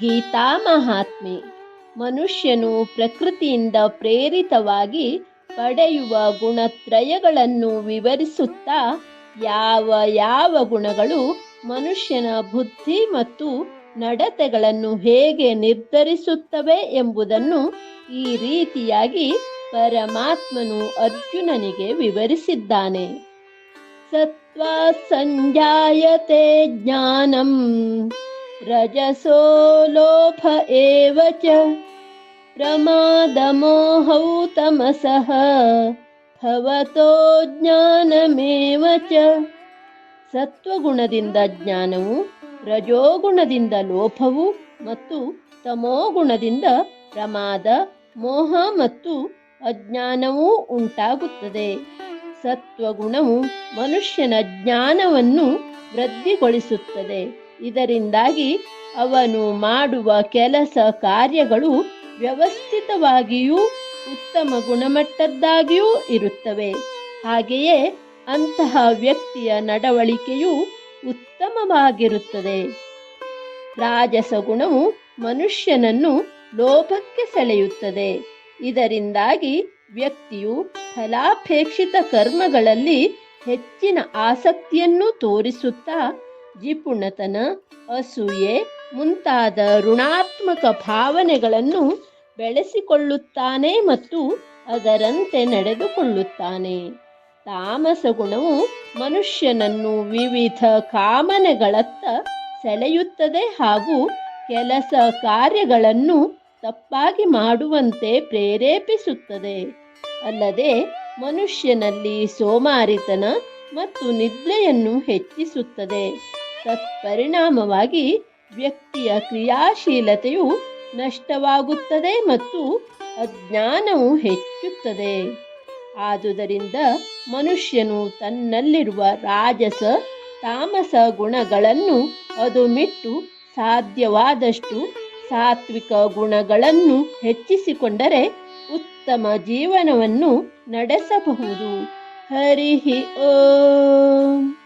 ಗೀತಾ ಮಹಾತ್ಮೆ, ಮನುಷ್ಯನು ಪ್ರಕೃತಿಯಿಂದ ಪ್ರೇರಿತವಾಗಿ ಪಡೆಯುವ ಗುಣತ್ರಯಗಳನ್ನು ವಿವರಿಸುತ್ತಾ ಯಾವ ಯಾವ ಗುಣಗಳು ಮನುಷ್ಯನ ಬುದ್ಧಿ ಮತ್ತು ನಡತೆಗಳನ್ನು ಹೇಗೆ ನಿರ್ಧರಿಸುತ್ತವೆ ಎಂಬುದನ್ನು ಈ ರೀತಿಯಾಗಿ ಪರಮಾತ್ಮನು ಅರ್ಜುನನಿಗೆ ವಿವರಿಸಿದ್ದಾನೆ. ಸತ್ವ ಸಂಜಾಯತೆ ಜ್ಞಾನಂ. ರಜಸೋ ಲೋಭ ಏವ ಚ ಪ್ರಮಾದಮೋಹೌ ತಮಸಃ ಭವತೋ ಜ್ಞಾನಮೇವ ಚ ಸತ್ವಗುಣದಿಂದ ಜ್ಞಾನವು, ರಜೋಗುಣದಿಂದ ಲೋಭವು ಮತ್ತು ತಮೋಗುಣದಿಂದ ಪ್ರಮಾದ, ಮೋಹ ಮತ್ತು ಅಜ್ಞಾನವೂ ಉಂಟಾಗುತ್ತದೆ. ಸತ್ವಗುಣವು ಮನುಷ್ಯನ ಜ್ಞಾನವನ್ನು ವೃದ್ಧಿಗೊಳಿಸುತ್ತದೆ. ಇದರಿಂದಾಗಿ ಅವನು ಮಾಡುವ ಕೆಲಸ ಕಾರ್ಯಗಳು ವ್ಯವಸ್ಥಿತವಾಗಿಯೂ ಉತ್ತಮ ಗುಣಮಟ್ಟದ್ದಾಗಿಯೂ ಇರುತ್ತವೆ. ಹಾಗೆಯೇ ಅಂತಹ ವ್ಯಕ್ತಿಯ ನಡವಳಿಕೆಯು ಉತ್ತಮವಾಗಿರುತ್ತದೆ. ರಾಜಸ ಗುಣವು ಮನುಷ್ಯನನ್ನು ಲೋಭಕ್ಕೆ ಸೆಳೆಯುತ್ತದೆ. ಇದರಿಂದಾಗಿ ವ್ಯಕ್ತಿಯು ಫಲಾಪೇಕ್ಷಿತ ಕರ್ಮಗಳಲ್ಲಿ ಹೆಚ್ಚಿನ ಆಸಕ್ತಿಯನ್ನು ತೋರಿಸುತ್ತಾ ಜಿಪುಣತನ, ಅಸೂಯೆ ಮುಂತಾದ ಋಣಾತ್ಮಕ ಭಾವನೆಗಳನ್ನು ಬೆಳೆಸಿಕೊಳ್ಳುತ್ತಾನೆ ಮತ್ತು ಅದರಂತೆ ನಡೆದುಕೊಳ್ಳುತ್ತಾನೆ. ತಾಮಸ ಗುಣವು ಮನುಷ್ಯನನ್ನು ವಿವಿಧ ಕಾಮನೆಗಳತ್ತ ಸೆಳೆಯುತ್ತದೆ ಹಾಗೂ ಕೆಲಸ ಕಾರ್ಯಗಳನ್ನು ತಪ್ಪಾಗಿ ಮಾಡುವಂತೆ ಪ್ರೇರೇಪಿಸುತ್ತದೆ. ಅಲ್ಲದೆ ಮನುಷ್ಯನಲ್ಲಿ ಸೋಮಾರಿತನ ಮತ್ತು ನಿದ್ರೆಯನ್ನು ಹೆಚ್ಚಿಸುತ್ತದೆ. ತತ್ಪರಿಣಾಮವಾಗಿ ವ್ಯಕ್ತಿಯ ಕ್ರಿಯಾಶೀಲತೆಯು ನಷ್ಟವಾಗುತ್ತದೆ ಮತ್ತು ಅಜ್ಞಾನವು ಹೆಚ್ಚುತ್ತದೆ. ಆದುದರಿಂದ ಮನುಷ್ಯನು ತನ್ನಲ್ಲಿರುವ ರಾಜಸ, ತಾಮಸ ಗುಣಗಳನ್ನು ಅದು ಮಿಟ್ಟು ಸಾಧ್ಯವಾದಷ್ಟು ಸಾತ್ವಿಕ ಗುಣಗಳನ್ನು ಹೆಚ್ಚಿಸಿಕೊಂಡರೆ ಉತ್ತಮ ಜೀವನವನ್ನು ನಡೆಸಬಹುದು. ಹರಿಹಿ ಓಂ.